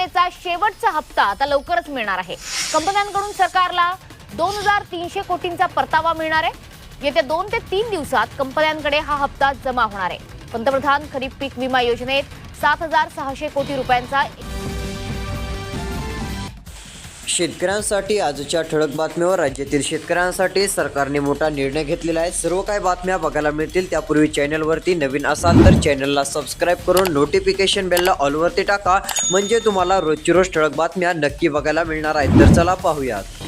योजनेचा शेवटचा हप्ता आता लवकरच मिळणार आहे. कंपन्यांकडून सरकारला दोन हजार तीनशे कोटींचा परतावा मिळणार आहे. येत्या दोन ते तीन दिवसात कंपन्यांकडे हा हप्ता जमा होणार आहे. पंतप्रधान खरीप पीक विमा योजनेत सात हजार सहाशे कोटी रुपयांचा शेतकऱ्यांसाठी आजच्या ठळक बातम्यावर राज्यातील शेतकऱ्यांसाठी सरकारने मोठा निर्णय घेतलेला आहे. सर्व काही बातम्या बघायला मिळतील. त्यापूर्वी चॅनलवरती नवीन असाल तर चॅनलला सबस्क्राईब करून नोटिफिकेशन बेलला ऑलवरती टाका. म्हणजे तुम्हाला रोजची रोज ठळक बातम्या नक्की बघायला मिळणार आहेत. तर चला पाहूयात.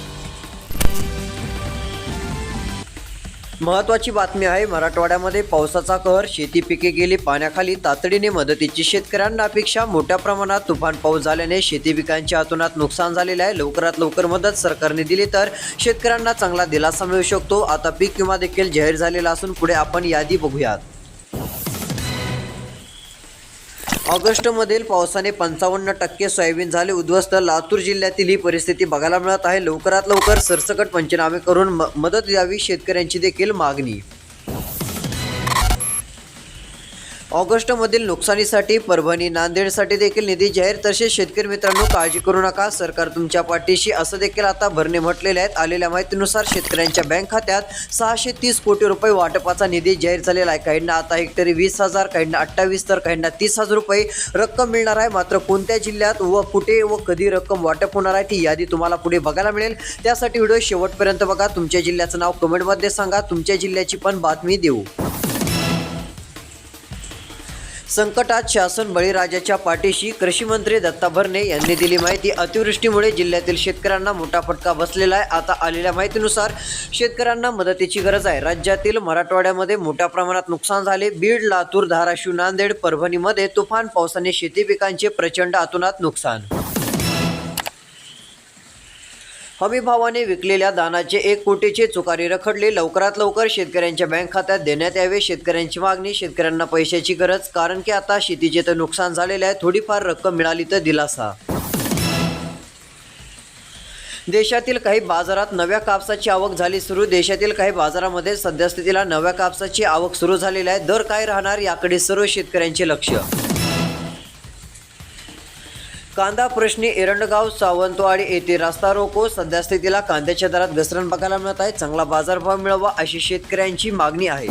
महत्वाची बातमी आहे मराठवाड्यामध्ये पावसाचा कहर शेती पिके गेली पाण्याखाली तातडीने मदतीची शेतकऱ्यांना अपेक्षा मोठ्या प्रमाणात तुफान पाऊस झाल्याने शेती पिकांच्या अतोनात नुकसान झालेले आहे. लवकरात लवकर मदत सरकारने दिली तर शेतकऱ्यांना चांगला दिलासा मिळू शकतो. आता पीक विमा देखील जाहीर झालेला असून पुढे आपण यादी बघूयात. ऑगस्टमधील पावसाने पंचावन्न टक्के सोयाबीन झाले. उद्ध्वस्त लातूर जिल्ह्यातील ही परिस्थिती बघायला मिळत आहे. लवकरात लवकर सरसकट पंचनामे करून म- मदत द्यावी शेतकऱ्यांची देखील मागणी. ऑगस्टमधील नुकसानीसाठी परभणी नांदेडसाठी देखील निधी जाहीर. तसेच शेतकरी मित्रांनो काळजी करू नका. सरकार तुमच्या पाठीशी. असं देखील आता भरणे म्हटलेले आहेत. आलेल्या माहितीनुसार शेतकऱ्यांच्या बँक खात्यात सहाशे तीस कोटी रुपये वाटपाचा निधी जाहीर झालेला आहे. काहींना आता हेक्टरी वीस हजार काहींना अठ्ठावीस तर काहींना तीस हजार रुपये रक्कम मिळणार आहे. मात्र कोणत्या जिल्ह्यात व कुठे व कधी रक्कम वाटप होणार आहे ती यादी तुम्हाला पुढे बघायला मिळेल. त्यासाठी व्हिडिओ शेवटपर्यंत बघा. तुमच्या जिल्ह्याचं नाव कमेंटमध्ये सांगा. तुमच्या जिल्ह्याची पण बातमी देऊ. संकटात शासन बळीराजाच्या पाठीशी कृषी मंत्री दत्ता भरणे यांनी दिली माहिती. अतिवृष्टीमुळे जिल्ह्यातील शेतकऱ्यांना मोठा फटका बसलेला आहे. आता आलेल्या माहितीनुसार शेतकऱ्यांना मदतीची गरज आहे. राज्यातील मराठवाड्यामध्ये मोठ्या प्रमाणात नुकसान झाले. बीड लातूर धाराशिव नांदेड परभणीमध्ये तुफान पावसाने शेती पिकांचे प्रचंड आतोनात नुकसान हमीभावाने विकलेल्या दानाचे एक कोटीचे चुकारी रखडले. लवकरात लवकर शेतकऱ्यांच्या बँक खात्यात देण्यात यावे. शेतकऱ्यांची मागणी शेतकऱ्यांना पैशाची गरज कारण की आता शेतीचे तर नुकसान झालेले आहे. थोडीफार रक्कम मिळाली तर दिलासा. देशातील काही बाजारात नव्या कापसाची आवक झाली सुरू. देशातील काही बाजारामध्ये सद्यस्थितीला नव्या कापसाची आवक सुरू झालेली आहे. दर काय राहणार याकडे सर्व शेतकऱ्यांचे लक्ष. कांदा प्रश्नी एरंडगाव सावंतवाडी येथे रास्ता रोको. सध्यास्थितीला कांद्याच्या दरात घसरण बघायला मिळत आहे. चांगला बाजारभाव मिळावा अशी शेतकऱ्यांची मागणी आहे.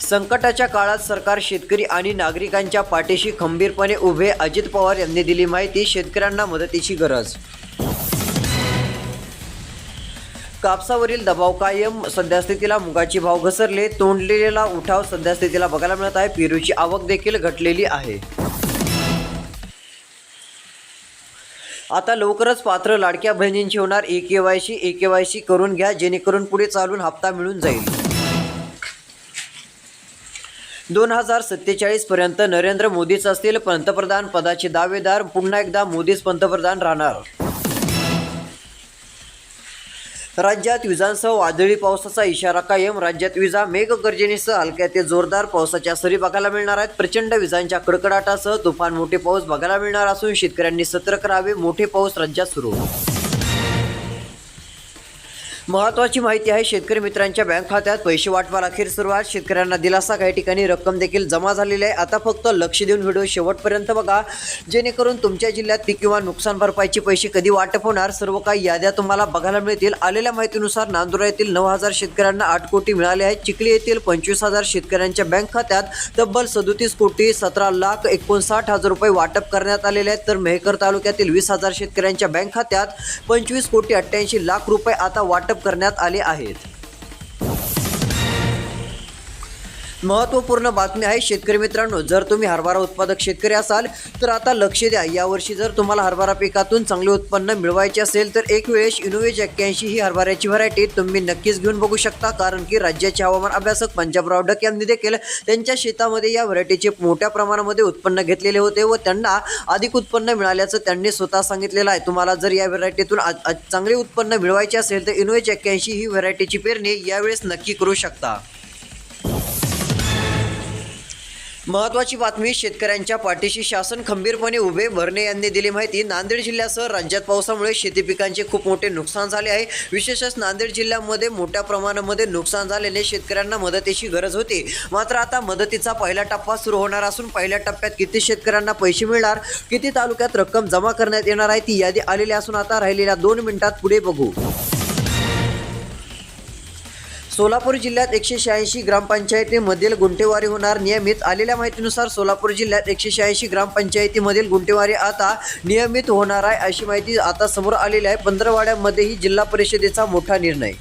संकटाच्या काळात सरकार शेतकरी आणि नागरिकांच्या पाठीशी खंबीरपणे उभे अजित पवार यांनी दिली माहिती. शेतकऱ्यांना मदतीची गरज. कापसावरील दबाव कायम. सध्यास्थितीला मुगाचे भाव घसरले. तोंडलेला उठाव सध्यास्थितीला बघायला मिळत आहे. पेरूची आवक देखील घटलेली आहे. आता लवकरच पात्र लाडक्या बहिणींची होणार e K Y C e K Y C करून घ्या जेणेकरून पुढे चालून हप्ता मिळून जाईल. दोन हजार सत्तेचाळीस पर्यंत नरेंद्र मोदीच असतील पंतप्रधान पदाचे दावेदार पुन्हा एकदा मोदीच पंतप्रधान राहणार. राज्यात विजांसह वादळी पावसाचा इशारा कायम. राज्यात विजा मेघगर्जनेसह हलक्या ते जोरदार पावसाच्या सरी बघायला मिळणार आहेत. प्रचंड विजांच्या कडकडाटासह तुफान मोठे पाऊस बघायला मिळणार असून शेतकऱ्यांनी सतर्क राहावे. मोठे पाऊस राज्यात सुरू. महत्वाची माहिती आहे शेतकरी मित्रांच्या बँक खात्यात पैसे वाटपाला अखेर सुरुवात. शेतकऱ्यांना दिलासा काही ठिकाणी रक्कम देखील जमा झालेली आहे. आता फक्त लक्ष देऊन व्हिडिओ शेवटपर्यंत बघा. जेणेकरून तुमच्या जिल्ह्यात पीक किंवा नुकसान भरपाईचे पैसे कधी वाटप होणार? सर्व काही याद्या तुम्हाला बघायला मिळतील. आलेल्या माहितीनुसार नांदुरा येथील नऊ हजार शेतकऱ्यांना आठ कोटी मिळाले आहेत. चिखली येथील पंचवीस हजार शेतकऱ्यांच्या बँक खात्यात तब्बल सदोतीस कोटी सतरा लाख एकोणसाठ हजार रुपये वाटप करण्यात आलेले आहेत. तर मेहकर तालुक्यातील वीस हजार शेतकऱ्यांच्या बँक खात्यात पंचवीस कोटी अठ्ठ्याऐंशी लाख रुपये आता वाटप करण्यात आले आहेत. महत्त्वपूर्ण बातमी आहे शेतकरी मित्रांनो जर तुम्ही हरभरा उत्पादक शेतकरी असाल तर आता लक्ष द्या. यावर्षी जर तुम्हाला हरभरा पिकातून चांगले उत्पन्न मिळवायचे असेल तर एक वेळेस इनोवेज एक्क्याऐंशी ही हरभऱ्याची व्हरायटी तुम्ही नक्कीच घेऊन बघू शकता कारण की राज्याचे हवामान अभ्यासक पंजाबराव डक यांनी देखील त्यांच्या शेतामध्ये या व्हरायटीचे मोठ्या प्रमाणामध्ये उत्पन्न घेतलेले होते व त्यांना अधिक उत्पन्न मिळाल्याचं त्यांनी स्वतः सांगितलेलं आहे. तुम्हाला जर या व्हरायटीतून आ- चांगले उत्पन्न मिळवायचे असेल तर इनोवेज एक्क्याऐंशी ही व्हरायटीची पेरणी यावेळेस नक्की करू शकता. महत्वाची बातमी शेतकऱ्यांच्या पाठीशी शासन खंबीरपणे उभे भरणे यांनी दिली माहिती. नांदेड जिल्ह्यासह राज्यात पावसामुळे शेती पिकांचे खूप मोठे नुकसान झाले आहे. विशेषच नांदेड जिल्ह्यामध्ये मोठ्या प्रमाणामध्ये नुकसान झाल्याने शेतकऱ्यांना मदतीची गरज होती. मात्र आता मदतीचा पहिला टप्पा सुरू होणार असून पहिल्या टप्प्यात किती शेतकऱ्यांना पैसे मिळणार किती तालुक्यात रक्कम जमा करण्यात येणार आहे ती यादी आलेली असून आता राहिलेल्या दोन मिनिटात पुढे बघू. सोलापूर जिल्ह्यात एकशे शहाऐंशी ग्रामपंचायतीमधील गुंठेवारी होणार नियमित. आलेल्या माहितीनुसार सोलापूर जिल्ह्यात एकशे शहाऐंशी ग्रामपंचायतीमधील गुंठेवारी आता नियमित होणार आहे अशी माहिती आता समोर आलेली आहे. पंधरवाड्यामध्येही जिल्हा परिषदेचा मोठा निर्णय.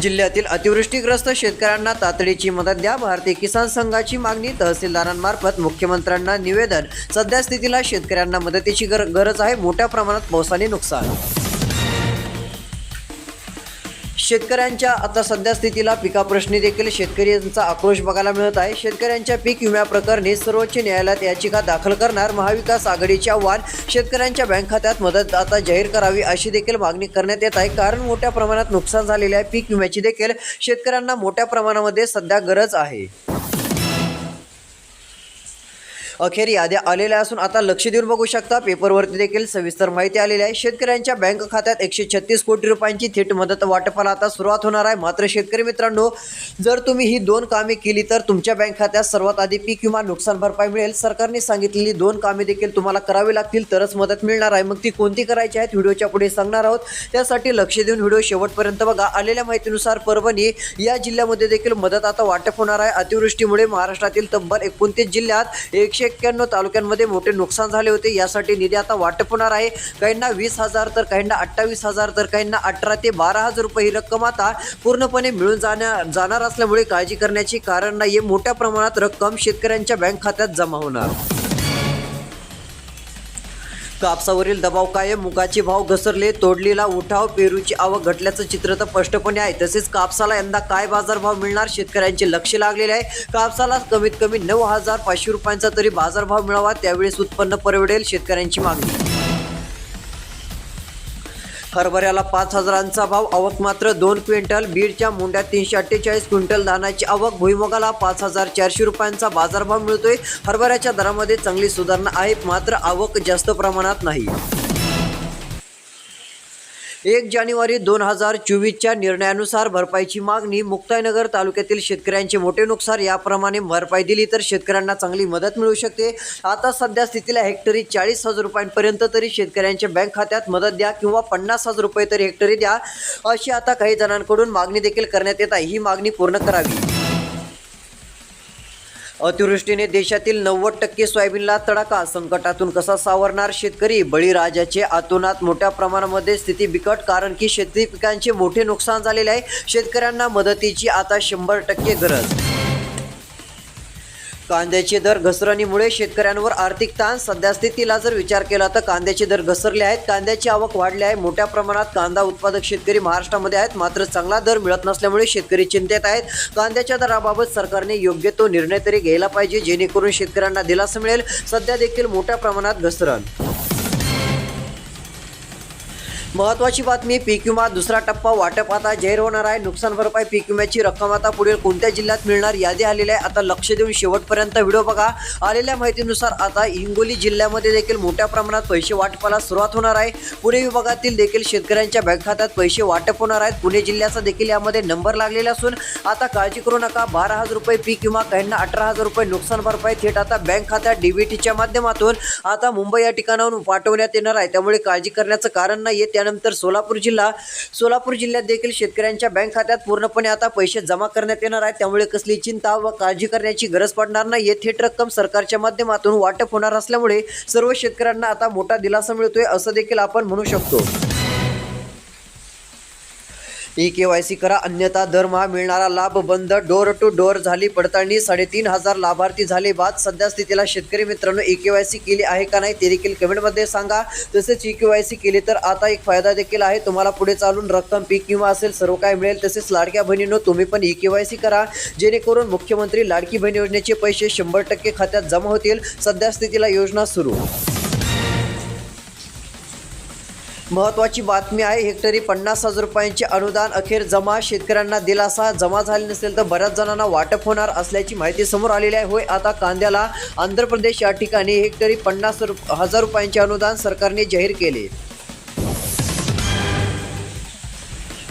जिल्ह्यातील अतिवृष्टीग्रस्त शेतकऱ्यांना तातडीची मदत द्या. भारतीय किसान संघाची मागणी तहसीलदारांमार्फत मुख्यमंत्र्यांना निवेदन. सध्या स्थितीला शेतकऱ्यांना मदतीची गर गरज आहे. मोठ्या प्रमाणात पावसाने नुकसान. शेतकऱ्यांच्या आता सध्या स्थितीला पिकाप्रश्नी देखील शेतकऱ्यांचा आक्रोश बघायला मिळत आहे. शेतकऱ्यांच्या पीक विम्याप्रकरणी सर्वोच्च न्यायालयात याचिका दाखल करणार महाविकास आघाडीचे आव्हान शेतकऱ्यांच्या बँक खात्यात मदत आता जाहीर करावी अशी देखील मागणी करण्यात येत आहे. कारण मोठ्या प्रमाणात नुकसान झालेले आहे. पीक विम्याची देखील शेतकऱ्यांना मोठ्या प्रमाणामध्ये सध्या गरज आहे. अखेर याद्या आलेल्या असून आता लक्ष देऊन बघू शकता. पेपरवरती देखील सविस्तर माहिती आलेली आहे. शेतकऱ्यांच्या बँक खात्यात एकशे छत्तीस कोटी रुपयांची थेट मदत वाटपाला आता सुरुवात होणार आहे. मात्र शेतकरी मित्रांनो जर तुम्ही ही दोन कामे केली तर तुमच्या बँक खात्यात सर्वात आधी पीक विमा नुकसान भरपाई मिळेल. सरकारने सांगितलेली दोन कामे देखील तुम्हाला करावी लागतील तरच मदत मिळणार आहे. मग ती कोणती करायची आहेत व्हिडिओच्या पुढे सांगणार आहोत. त्यासाठी लक्ष देऊन व्हिडिओ शेवटपर्यंत बघा. आलेल्या माहितीनुसार परभणी या जिल्ह्यामध्ये देखील मदत आता वाटप होणार आहे. अतिवृष्टीमुळे महाराष्ट्रातील तब्बल एकोणतीस जिल्ह्यात एकशे एक्क्याण्णव तालुक्यांमध्ये मोठे नुकसान झाले होते. यासाठी निधी आता वाटप होणार आहे. काहींना वीस हजार तर काहींना अठ्ठावीस हजार तर काहींना अठरा ते बारा हजार रुपये ही रक्कम आता पूर्णपणे मिळून जाण्या जाणार असल्यामुळे काळजी करण्याची कारण नाही मोठ्या प्रमाणात रक्कम शेतकऱ्यांच्या बँक खात्यात जमा होणार. कापसावरील दबाव कायम मुगाचे भाव घसरले तोडलीला उठाव पेरूची आवक घटल्याचं चित्र तर स्पष्टपणे आहे. तसेच कापसाला यंदा काय बाजारभाव मिळणार शेतकऱ्यांचे लक्ष लागलेले आहे. कापसाला कमीत कमी नऊ हजार पाचशे रुपयांचा तरी बाजारभाव मिळावा त्यावेळेस उत्पन्न परवडेल शेतकऱ्यांची मागणी. हरभऱ्याला पाच हजारांचा भाव आवक मात्र दोन क्विंटल. बीडच्या मुंड्यात तीनशे अठ्ठेचाळीस क्विंटल धानाची आवक. भुईमुगाला पाच हजार चारशे रुपयांचा बाजारभाव मिळतोय. हरभऱ्याच्या दरामध्ये चांगली सुधारणा आहे मात्र आवक जास्त प्रमाणात नाही. एक जानेवारी दोन हजार चोवीसच्या निर्णयानुसार भरपाईची मागणी मुक्ताईनगर तालुक्यातील शेतकऱ्यांचे मोठे नुकसान याप्रमाणे भरपाई दिली तर शेतकऱ्यांना चांगली मदत मिळू शकते. आता सध्या स्थितीला हेक्टरी चाळीस हजार रुपयांपर्यंत तरी शेतकऱ्यांच्या बँक खात्यात मदत द्या किंवा पन्नास हजार रुपये तरी हेक्टरी द्या अशी आता काही जणांकडून मागणी देखील करण्यात येत आहे. ही मागणी पूर्ण करावी. अतिवृष्टीने देशातील नव्वद टक्के सोयाबीनला तडाखा. संकटातून कसा सावरणार शेतकरी? बळीराजाचे आतोनात मोठ्या प्रमाणामध्ये स्थिती बिकट कारण की शेती पिकांचे मोठे नुकसान झालेले आहे. शेतकऱ्यांना मदतीची आता शंभर टक्के गरज. कांद्याचे दर घसरणीमुळे शेतकऱ्यांवर आर्थिक ताण. सध्या स्थितीला जर विचार केला तर कांद्याचे दर घसरले आहेत. कांद्याची आवक वाढली आहे. मोठ्या प्रमाणात कांदा उत्पादक शेतकरी महाराष्ट्रामध्ये आहेत. मात्र चांगला दर मिळत नसल्यामुळे शेतकरी चिंतेत आहेत. कांद्याच्या दराबाबत सरकारने योग्य तो निर्णय तरी घ्यायला पाहिजे जेणेकरून शेतकऱ्यांना दिलासा मिळेल. सध्या देखील मोठ्या प्रमाणात घसरण. महत्वाची बातमी पीक विमा दुसरा टप्पा वाटप. आता जाहीर होणार आहे. नुकसान भरपाई पीक विम्याची रक्कम आता पुढील कोणत्या जिल्ह्यात मिळणार? यादी आलेली आहे. आता लक्ष देऊन शेवटपर्यंत व्हिडिओ बघा. आलेल्या माहितीनुसार आता हिंगोली जिल्ह्यामध्ये देखील मोठ्या प्रमाणात पैसे वाटपाला सुरुवात होणार आहे. पुणे विभागातील देखील शेतकऱ्यांच्या बँक खात्यात पैसे वाटप होणार आहेत. पुणे जिल्ह्याचा देखील यामध्ये नंबर लागलेला असून आता काळजी करू नका. बारा हजार रुपये पीक विमा काहींना अठरा हजार रुपये नुकसान भरपाई थेट आता बँक खात्यात डीबीटीच्या माध्यमातून आता मुंबई या ठिकाणाहून पाठवण्यात येणार आहे. त्यामुळे काळजी करण्याचं कारण नाही आहे त्यानंतर सोलापूर जिल्हा सोलापूर जिल्ह्यात देखील शेतकऱ्यांच्या बँक खात्यात पूर्णपणे आता पैसे जमा करण्यात येणार आहेत. त्यामुळे कसली चिंता व काळजी करण्याची गरज पडणार नाही. थेट रक्कम सरकारच्या माध्यमातून वाटप होणार असल्यामुळे सर्व शेतकऱ्यांना आता मोठा दिलासा मिळतोय असं देखील आपण म्हणू शकतो. ई के वाय सी करा. अन्यथा दरमहा मिळणारा लाभ बंद. डोर टू डोर झाली पडताळणी. साडेतीन हजार लाभार्थी झाले बाद सध्या स्थितीला शेतकरी मित्रांनो ई के वाय सी केली आहे का नाही ते देखील कमेंटमध्ये सांगा. तसेच ई के वाय सी केली तर आता एक फायदा देखील आहे. तुम्हाला पुढे चालून रक्कम पीक किंवा असेल सर्व काय मिळेल. तसेच लाडक्या बहिणींनो तुम्ही पण ई के वाय सी करा. जेणेकरून मुख्यमंत्री लाडकी बहीण योजनेचे पैसे शंभर टक्के खात्यात जमा होतील. सध्या स्थितीला योजना सुरू. महत्त्वाची बातमी आहे हेक्टरी पन्नास हजार रुपयांचे अनुदान अखेर जमा. शेतकऱ्यांना दिलासा जमा झाले नसेल तर बऱ्याच जणांना वाटप होणार असल्याची माहिती समोर आलेली आहे. होय आता कांद्याला आंध्र प्रदेश या ठिकाणी हेक्टरी पन्नास रुप- हजार रुपयांचे अनुदान सरकारने जाहीर केले.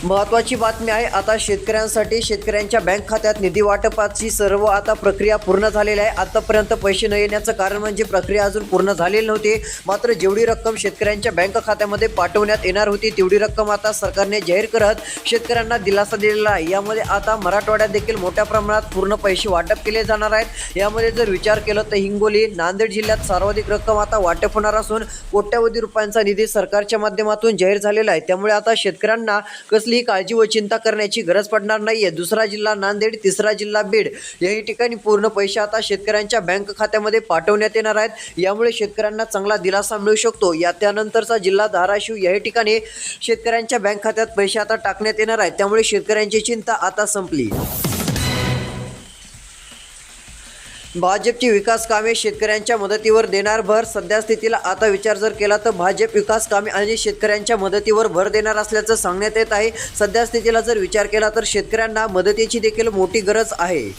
महत्त्वाची बातमी आहे आता शेतकऱ्यांसाठी शेतकऱ्यांच्या बँक खात्यात निधी वाटपाची सर्व आता प्रक्रिया पूर्ण झालेली आहे. आतापर्यंत पैसे न येण्याचं कारण म्हणजे प्रक्रिया अजून पूर्ण झालेली नव्हती. मात्र जेवढी रक्कम शेतकऱ्यांच्या बँक खात्यामध्ये पाठवण्यात येणार होती तेवढी रक्कम आता सरकारने जाहीर करत शेतकऱ्यांना दिलासा दिलेला आहे. यामध्ये आता मराठवाड्यात देखील मोठ्या प्रमाणात पूर्ण पैसे वाटप केले जाणार आहेत. यामध्ये जर विचार केला तर हिंगोली नांदेड जिल्ह्यात सर्वाधिक रक्कम आता वाटप होणार असून कोट्यावधी रुपयांचा निधी सरकारच्या माध्यमातून जाहीर झालेला आहे. त्यामुळे आता शेतकऱ्यांना कसली कसलीही काळजी व चिंता करण्याची गरज पडणार नाहीये. दुसरा जिल्हा नांदेड तिसरा जिल्हा बीड. याही ठिकाणी पूर्ण पैसे आता शेतकऱ्यांच्या बँक खात्यामध्ये पाठवण्यात येणार आहेत. यामुळे शेतकऱ्यांना चांगला दिलासा मिळू शकतो. या त्यानंतरचा जिल्हा धाराशिव याही ठिकाणी शेतकऱ्यांच्या बँक खात्यात पैसे आता टाकण्यात येणार आहेत. त्यामुळे शेतकऱ्यांची चिंता आता संपली. भाजपची विकास कामे शेतकऱ्यांच्या मदतीवर देणार भर. सध्या स्थितीला आता विचार जर केला तर भाजप विकास कामे आणि शेतकऱ्यांच्या मदतीवर भर देणार असल्याचं सांगण्यात येत आहे. सध्या स्थितीला जर विचार केला तर शेतकऱ्यांना मदतीची देखील मोठी गरज आहे.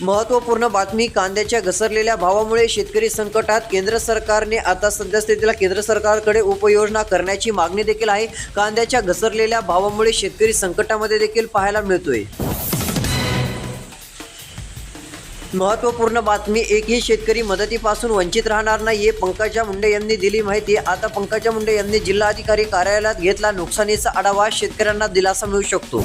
महत्त्वपूर्ण बातमी कांद्याच्या घसरलेल्या भावामुळे शेतकरी संकटात केंद्र सरकारने आता सध्या स्थितीला केंद्र सरकारकडे उपयोजना करण्याची मागणी देखील आहे. कांद्याच्या घसरलेल्या भावामुळे शेतकरी संकटामध्ये देखील पाहायला मिळतोय. महत्त्वपूर्ण बातमी एकही शेतकरी मदतीपासून वंचित राहणार नाही हे पंकजा मुंडे यांनी दिली माहिती. आता पंकजा मुंडे यांनी जिल्हाधिकारी कार्यालयात घेतला नुकसानीचा आढावा. शेतकऱ्यांना दिलासा मिळू शकतो.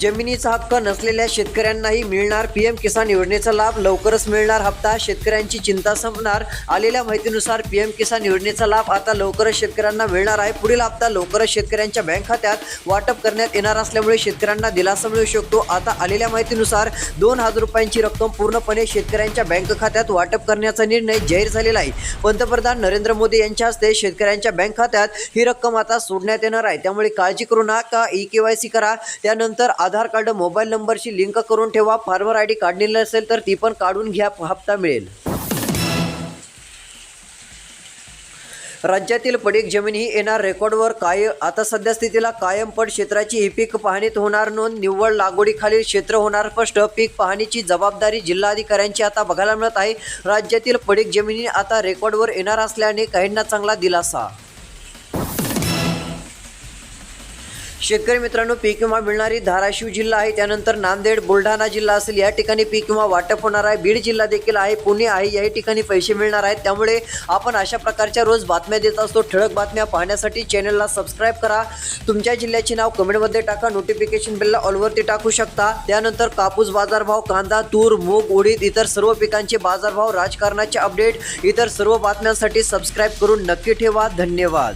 जमिनीचा हक्क नसलेल्या शेतकऱ्यांनाही मिळणार पीएम किसान योजनेचा लाभ. लवकरच मिळणार हप्ता. शेतकऱ्यांची चिंता संपणार. आलेल्या माहितीनुसार पीएम किसान योजनेचा लाभ आता लवकरच शेतकऱ्यांना मिळणार आहे. पुढील हप्ता लवकरच शेतकऱ्यांच्या बँक खात्यात वाटप करण्यात येणार असल्यामुळे शेतकऱ्यांना दिलासा मिळू शकतो. आता आलेल्या माहितीनुसार दोन हजार रुपयांची रक्कम पूर्णपणे शेतकऱ्यांच्या बँक खात्यात वाटप करण्याचा निर्णय जाहीर झालेला आहे. पंतप्रधान नरेंद्र मोदी यांच्या हस्ते शेतकऱ्यांच्या बँक खात्यात ही रक्कम आता सोडण्यात येणार आहे. त्यामुळे काळजी करू नका. ई के वाय सी करा. त्यानंतर आधार कार्ड मोबाईल नंबरशी लिंक करून ठेवा. फार्मर आय डी काढलेली असेल तर ती पण काढून घ्या. हप्ता मिळेल. राज्यातील पडीक जमीन ही येणार रेकॉर्डवर काय आता सध्या स्थितीला कायम पड क्षेत्राची ही पीक पाहणीत होणार नोंद. निव्वळ लागवडीखालील क्षेत्र होणार स्पष्ट. पीक पाहणीची जबाबदारी जिल्हाधिकाऱ्यांची आता बघायला मिळत आहे. राज्यातील पडीक जमिनी आता रेकॉर्डवर येणार असल्याने काहींना चांगला दिलासा. शेतकरी मित्रांनो पीक विमा मिळणारी धाराशिव जिल्हा आहे. त्यानंतर नांदेड बुलढाणा जिल्हा असेल या ठिकाणी पीक विमा वाटप होणार आहे. बीड जिल्हा देखील आहे पुणे आहे याही ठिकाणी पैसे मिळणार आहेत. त्यामुळे आपण अशा प्रकारच्या रोज बातम्या देत असतो. ठळक बातम्या पाहण्यासाठी चॅनलला सबस्क्राईब करा. तुमच्या जिल्ह्याचे नाव कमेंटमध्ये टाका. नोटिफिकेशन बेलला ऑलवरती टाकू शकता. त्यानंतर कापूस बाजारभाव कांदा तूर मूग उडीद इतर सर्व पिकांचे बाजारभाव राजकारणाचे अपडेट इतर सर्व बातम्यांसाठी सबस्क्राईब करून नक्की ठेवा. धन्यवाद.